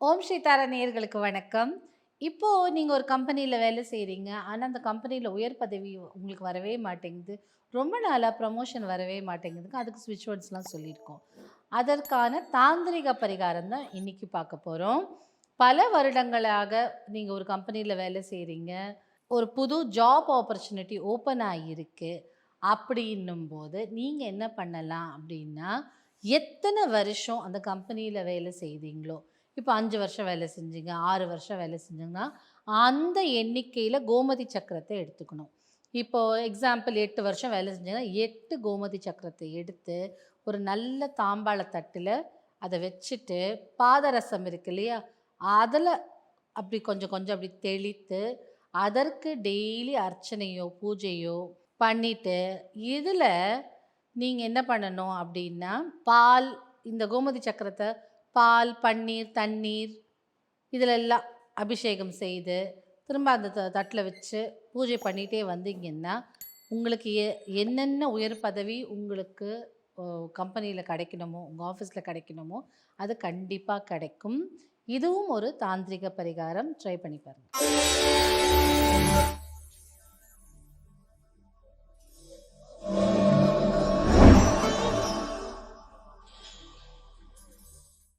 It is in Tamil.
ஓம் ஸ்ரீ தாரா நேயர்களுக்கு வணக்கம். இப்போது நீங்கள் ஒரு கம்பெனியில் வேலை செய்கிறீங்க ஆனால் அந்த கம்பெனியில் உயர் பதவி உங்களுக்கு வரவே மாட்டேங்குது. ரொம்ப நாளாக ப்ரமோஷன் வரவே மாட்டேங்குதுங்க. அதுக்கு ஸ்விட்ச் வேர்ட்ஸ்லாம் சொல்லியிருக்கோம். அதற்கான தாந்திரிக பரிகாரம் தான் இன்றைக்கி பார்க்க போகிறோம் பல வருடங்களாக நீங்கள் ஒரு கம்பெனியில் வேலை செய்கிறீங்க ஒரு புது ஜாப் ஆப்பர்ச்சுனிட்டி ஓப்பன் ஆகியிருக்கு அப்படின்னும் போது நீங்கள் என்ன பண்ணலாம் அப்படின்னா எத்தனை வருஷம் அந்த கம்பெனியில் வேலை செய்தீங்களோ இப்போ அஞ்சு வருஷம் வேலை செஞ்சீங்க ஆறு வருஷம் வேலை செஞ்சீங்கன்னா அந்த எண்ணிக்கையில் கோமதி சக்கரத்தை எடுத்துக்கணும். இப்போது எக்ஸாம்பிள் எட்டு வருஷம் வேலை செஞ்சீங்கன்னா எட்டு கோமதி சக்கரத்தை எடுத்து ஒரு நல்ல தாம்பாள தட்டில் அதை வச்சுட்டு பாதரசம் இருக்கு இல்லையா? அதில் அப்படி கொஞ்சம் கொஞ்சம் அப்படி தெளித்து அதற்கு டெய்லி அர்ச்சனையோ பூஜையோ பண்ணிட்டு இதில் நீங்கள் என்ன பண்ணணும் அப்படின்னா பால் இந்த கோமதி சக்கரத்தை பால் பன்னீர் தண்ணீர் இதிலெல்லாம் அபிஷேகம் செய்து திரும்ப அந்த த தட்டில் வச்சு பூஜை பண்ணிகிட்டே வந்தீங்கன்னா உங்களுக்கு எ என்னென்ன உயர் பதவி உங்களுக்கு கம்பெனியில் கிடைக்கணுமோ உங்கள் ஆஃபீஸில் கிடைக்கணுமோ அது கண்டிப்பாக கிடைக்கும். இதுவும் ஒரு தாந்திரிக பரிகாரம். ட்ரை பண்ணி பாருங்கள்